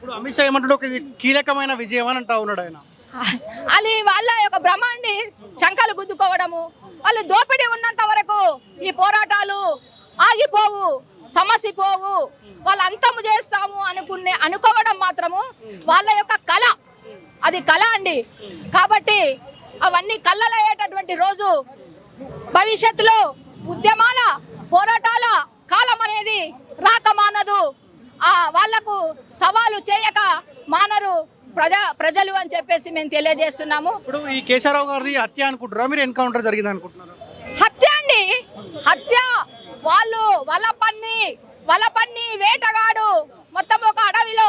ఇప్పుడు అమిత్ షా ఏమంటాడు? ఒక ఇది కీలకమైన విజయం అని అంటా ఉన్నాడు ఆయన. అది వాళ్ళ యొక్క భ్రమాన్ని చంకలు గుద్దుకోవడము వాళ్ళు దోపిడీ ఉన్నంత వరకు ఈ పోరాటాలు ఆగిపోవు సమస్య పోవు వాళ్ళు అంతము చేస్తాము అనుకునే అనుకోవడం మాత్రము వాళ్ళ యొక్క కళ. అది కళ అండి. కాబట్టి అవన్నీ కళ్ళలయ్యేటటువంటి రోజు భవిష్యత్తులో ఉద్యమాల పోరాటాల కాలం అనేది రాకమానదు వాళ్ళకు సవాలు చేయక మానరు ప్రజా ప్రజలు అని చెప్పేసి మేము తెలియజేస్తున్నాము. ఇప్పుడు ఈ కేశవరావు గారిది హత్య అనుకుంటారా మీరు ఎన్కౌంటర్ జరిగింది అనుకుంటున్నారు? హత్య అండి. హత్య వాళ్ళు వలపన్ని వలపన్ని వేటగాడు మొత్తం ఒక అడవిలో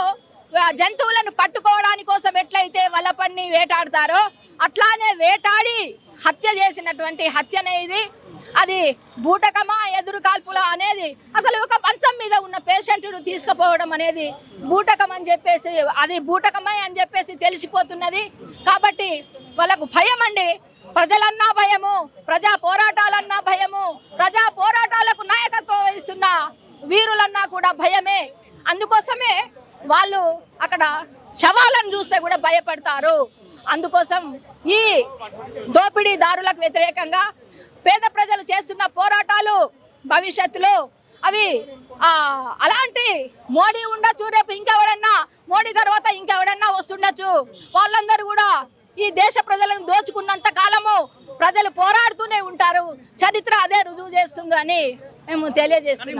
జంతువులను పట్టుకోవడానికి కోసం ఎట్లయితే వలపన్ని వేటాడతారో అట్లానే వేటాడి హత్య చేసినటువంటి హత్యనే ఇది. అది బూటకమా ఎదురు కాల్పులా అనేది అసలు ఒక మంచం మీద ఉన్న పేషెంట్ను తీసుకుపోవడం అనేది బూటకం అని చెప్పేసి అది బూటకమే అని చెప్పేసి తెలిసిపోతున్నది. కాబట్టి వాళ్ళకు భయం అండి. ప్రజలన్నా భయము ప్రజా పోరాటాలన్నా భయము ప్రజా పోరాటాలకు నాయకత్వం వహిస్తున్న వీరులన్నా కూడా భయమే. అందుకోసమే వాళ్ళు అక్కడ శవాలను చూస్తే కూడా భయపడతారు. అందుకోసం ఈ దోపిడీదారులకు వ్యతిరేకంగా పేద ప్రజలు చేస్తున్న పోరాటాలు భవిష్యత్తులో అవి అలాంటి మోడీ ఉండొచ్చు రేపు ఇంకెవడన్నా మోడీ తర్వాత ఇంకెవడన్నా వస్తుండొచ్చు. వాళ్ళందరూ కూడా ఈ దేశ ప్రజలను దోచుకున్నంత కాలము ప్రజలు పోరాడుతూనే ఉంటారు. చరిత్ర అదే రుజువు చేస్తుందని మేము తెలియజేస్తున్నాం.